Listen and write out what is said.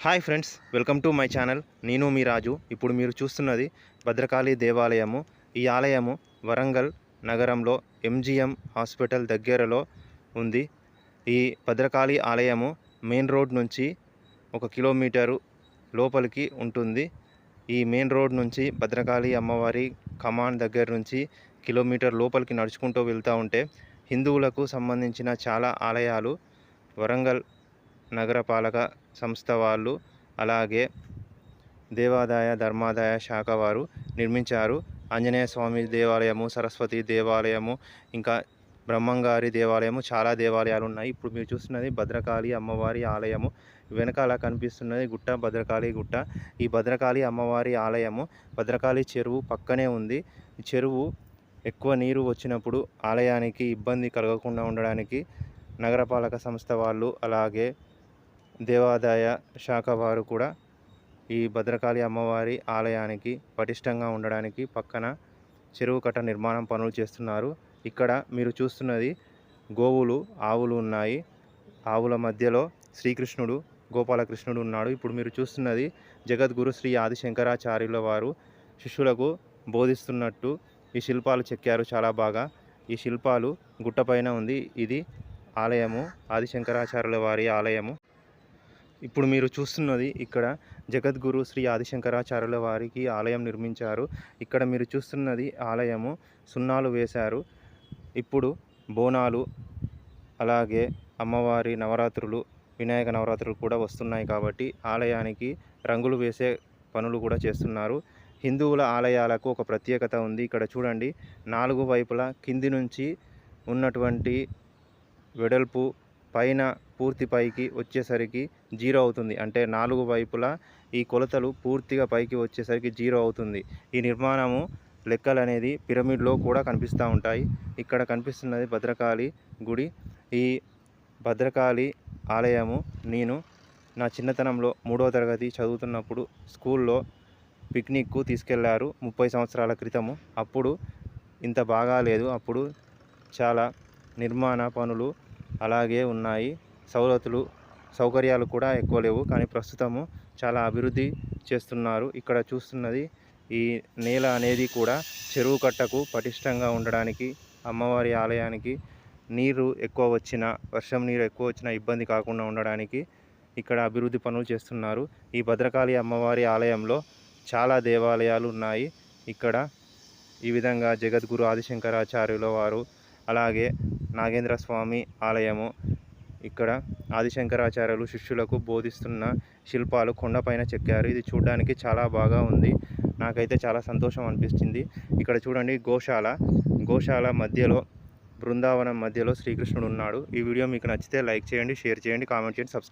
Hi friends welcome to my channel. నేను మీ రాజు. ఇప్పుడు మీరు చూస్తున్నది భద్రకాళి దేవాలయము. ఈ ఆలయము వరంగల్ నగరంలో ఎంజిఎం హాస్పిటల్ దగ్గరలో ఉంది. ఈ భద్రకాళి ఆలయము మెయిన్ రోడ్ నుంచి ఒక కిలోమీటరు లోపలికి ఉంటుంది. ఈ మెయిన్ రోడ్ నుంచి భద్రకాళి అమ్మవారి కమాండ్ దగ్గర నుంచి కిలోమీటర్ లోపలికి నడుచుకుంటూ వెళ్తూ ఉంటే హిందువులకు సంబంధించిన చాలా ఆలయాలు వరంగల్ నగరపాలక సంస్థ వాళ్ళు అలాగే దేవాదాయ ధర్మాదాయ శాఖ వారు నిర్మించారు. ఆంజనేయ స్వామి దేవాలయము సరస్వతి దేవాలయము ఇంకా బ్రహ్మంగారి దేవాలయము చాలా దేవాలయాలు ఉన్నాయి ఇప్పుడు మీరు చూస్తున్నది భద్రకాళి అమ్మవారి ఆలయము. వెనకాల కనిపిస్తున్నది గుట్ట భద్రకాళి గుట్ట. ఈ భద్రకాళి అమ్మవారి ఆలయము భద్రకాళి చెరువు పక్కనే ఉంది. చెరువు ఎక్కువ నీరు వచ్చినప్పుడు ఆలయానికి ఇబ్బంది కలగకుండా ఉండడానికి నగరపాలక సంస్థ వాళ్ళు అలాగే దేవాదాయ శాఖ వారు కూడా ఈ భద్రకాళి అమ్మవారి ఆలయానికి పటిష్టంగా ఉండడానికి పక్కన చెరువు కట్ట నిర్మాణం పనులు చేస్తున్నారు. ఇక్కడ మీరు చూస్తున్నది గోవులు ఆవులు ఉన్నాయి. ఆవుల మధ్యలో శ్రీకృష్ణుడు గోపాలకృష్ణుడు ఉన్నాడు. ఇప్పుడు మీరు చూస్తున్నది జగద్గురు శ్రీ ఆదిశంకరాచార్యుల వారు శిష్యులకు బోధిస్తున్నట్టు ఈ శిల్పాలు చెక్కారు చాలా బాగా. ఈ శిల్పాలు గుట్టపైన ఉంది. ఇది ఆలయము ఆదిశంకరాచార్యుల వారి ఆలయము. ఇప్పుడు మీరు చూస్తున్నది ఇక్కడ జగద్గురు శ్రీ ఆదిశంకరాచార్యుల వారికి ఆలయం నిర్మించారు. ఇక్కడ మీరు చూస్తున్నది ఆలయము. సున్నాలు వేశారు. ఇప్పుడు బోనాలు అలాగే అమ్మవారి నవరాత్రులు వినాయక నవరాత్రులు కూడా వస్తున్నాయి కాబట్టి ఆలయానికి రంగులు వేసే పనులు కూడా చేస్తున్నారు. హిందువుల ఆలయాలకు ఒక ప్రత్యేకత ఉంది. ఇక్కడ చూడండి నాలుగు వైపులా కింది నుంచి ఉన్నటువంటి వెడల్పు పైన పూర్తి పైకి వచ్చేసరికి జీరో అవుతుంది. అంటే నాలుగు వైపులా ఈ కొలతలు పూర్తిగా పైకి వచ్చేసరికి జీరో అవుతుంది. ఈ నిర్మాణము లెక్కలు అనేది పిరమిడ్లో కూడా కనిపిస్తూ ఉంటాయి. ఇక్కడ కనిపిస్తున్నది భద్రకాళి గుడి. ఈ భద్రకాళి ఆలయము నేను నా చిన్నతనంలో మూడవ తరగతి చదువుతున్నప్పుడు స్కూల్లో పిక్నిక్కు తీసుకెళ్ళారు ముప్పై సంవత్సరాల క్రితము. అప్పుడు ఇంత బాగా లేదు అప్పుడు చాలా నిర్మాణ పనులు అలాగే ఉన్నాయి. సౌలతులు సౌకర్యాలు కూడా ఎక్కువ లేవు. కానీ ప్రస్తుతము చాలా అభివృద్ధి చేస్తున్నారు. ఇక్కడ చూస్తున్నది ఈ నేల అనేది కూడా చెరువు కట్టకు పటిష్టంగా ఉండడానికి అమ్మవారి ఆలయానికి నీరు ఎక్కువ వచ్చిన వర్షం నీరు ఎక్కువ వచ్చిన ఇబ్బంది కాకుండా ఉండడానికి ఇక్కడ అభివృద్ధి పనులు చేస్తున్నారు. ఈ భద్రకాళి అమ్మవారి ఆలయంలో చాలా దేవాలయాలు ఉన్నాయి. ఇక్కడ ఈ విధంగా జగద్గురు ఆదిశంకరాచార్యుల వారు అలాగే నాగేంద్ర స్వామి ఆలయము. ఇక్కడ ఆదిశంకరాచార్యులు శిష్యులకు బోధిస్తున్న శిల్పాలు కొండపైన చెక్కారు. ఇది చూడడానికి చాలా బాగా ఉంది. నాకైతే చాలా సంతోషం అనిపించింది ఇక్కడ చూడండి గోశాల. గోశాల మధ్యలో బృందావనం మధ్యలో శ్రీకృష్ణుడు ఉన్నాడు. ఈ వీడియో మీకు నచ్చితే లైక్ చేయండి షేర్ చేయండి కామెంట్ చేయండి సబ్స్క్రైబ్